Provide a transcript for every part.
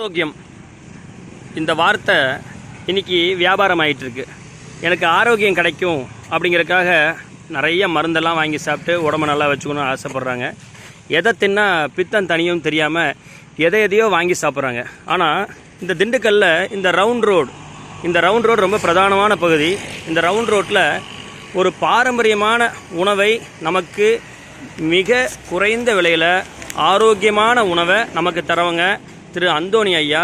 ஆரோக்கியம். இந்த வார்த்தை இன்னைக்கு வியாபாரம் ஆகிட்டுருக்கு எனக்கு ஆரோக்கியம் கிடைக்கும் அப்படிங்கிறதுக்காக நிறைய மருந்தெல்லாம் வாங்கி சாப்பிட்டு உடம்ப நல்லா வச்சுக்கணும்னு ஆசைப்பட்றாங்க. எதை தின்னா பித்தம் தனியும் தெரியாமல் எதை எதையோ வாங்கி சாப்பிட்றாங்க. ஆனால் இந்த திண்டுக்கல்லில் இந்த ரவுண்ட் ரோடு இந்த ரவுண்ட் ரோடு ரொம்ப பிரதானமான பகுதி. இந்த ரவுண்ட் ரோட்டில் ஒரு பாரம்பரியமான உணவை நமக்கு மிக குறைந்த விலையில் ஆரோக்கியமான உணவை நமக்கு தரவங்க திரு அந்தோணி ஐயா.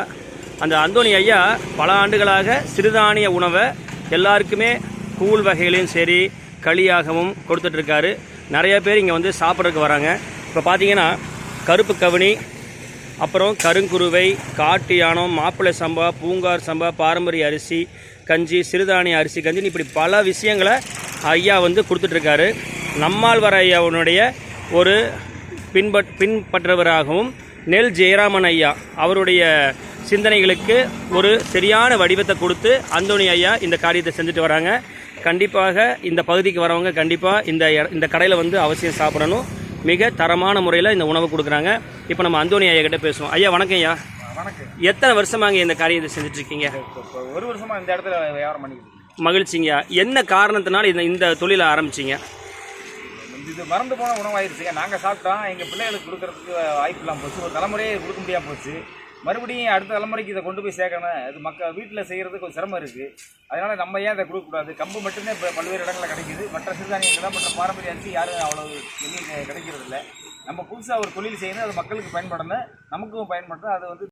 அந்த அந்தோணி ஐயா பல ஆண்டுகளாக சிறுதானிய உணவை எல்லாருக்குமே கூழ் வகைகளையும் சரி களியாகவும் கொடுத்துட்ருக்காரு. நிறைய பேர் இங்கே வந்து சாப்பிட்றதுக்கு வராங்க. இப்போ பார்த்தீங்கன்னா கருப்பு கவுனி அப்புறம் கருங்குருவை காட்டு யானம் மாப்பிள்ளை சம்பா பூங்கார் சம்பா பாரம்பரிய அரிசி கஞ்சி சிறுதானிய அரிசி கஞ்சின்னு இப்படி பல விஷயங்களை ஐயா வந்து கொடுத்துட்ருக்காரு. நம்மாழ்வார் ஐயாவுடைய ஒரு பின்பற் பின்பற்றவராகவும் நெல் ஜெயராமன் ஐயா அவருடைய சிந்தனைகளுக்கு ஒரு சரியான வடிவத்தை கொடுத்து அந்தோணி ஐயா இந்த காரியத்தை செஞ்சுட்டு வராங்க. கண்டிப்பாக இந்த பகுதிக்கு வரவங்க கண்டிப்பாக இந்த இந்த கடையில் வந்து அவசியம் சாப்பிடணும். மிக தரமான முறையில் இந்த உணவு கொடுக்குறாங்க. இப்போ நம்ம அந்தோணி ஐயா கிட்ட பேசுவோம். ஐயா வணக்கம் ஐயா. வணக்கம். எத்தனை வருஷமாங்க இந்த காரியத்தை இப்போ ஒரு வருஷமா இந்த இடத்துல வியாபாரம் பண்ணிக்கிட்டு. மகிழ்ச்சிங்க. என்ன காரணத்தினால இந்த இந்த தொழிலை ஆரம்பிச்சீங்க? இது மறந்து போன உணவாயிருச்சுங்க நாங்கள் சாப்பிட்டோம். எங்கள் பிள்ளைகளுக்கு கொடுக்கறதுக்கு வாய்ப்பு இல்லாமல் போச்சு. ஒரு தலைமுறையே கொடுக்க முடியாமல் போச்சு. மறுபடியும் அடுத்த தலைமுறைக்கு இதை கொண்டு போய் சேர்க்கணும். இது மக்கள் வீட்டில் செய்கிறது கொஞ்சம் சிரமம் இருக்குது அதனால் நம்ம ஏன் அதை கொடுக்கக்கூடாது கம்பு மட்டுமே இப்போ பல்வேறு இடங்களில் கிடைக்குது. மற்ற சிறுதானியங்கள் தான் மற்ற பாரம்பரிய அரிசி யாரும் அவ்வளோ எங்கேயும் கிடைக்கிறது இல்லை நம்ம புதுசாக ஒரு தொழில் செய்யணும். அது மக்களுக்கு பயன்படணும் நமக்கும் பயன்படுறது அது வந்து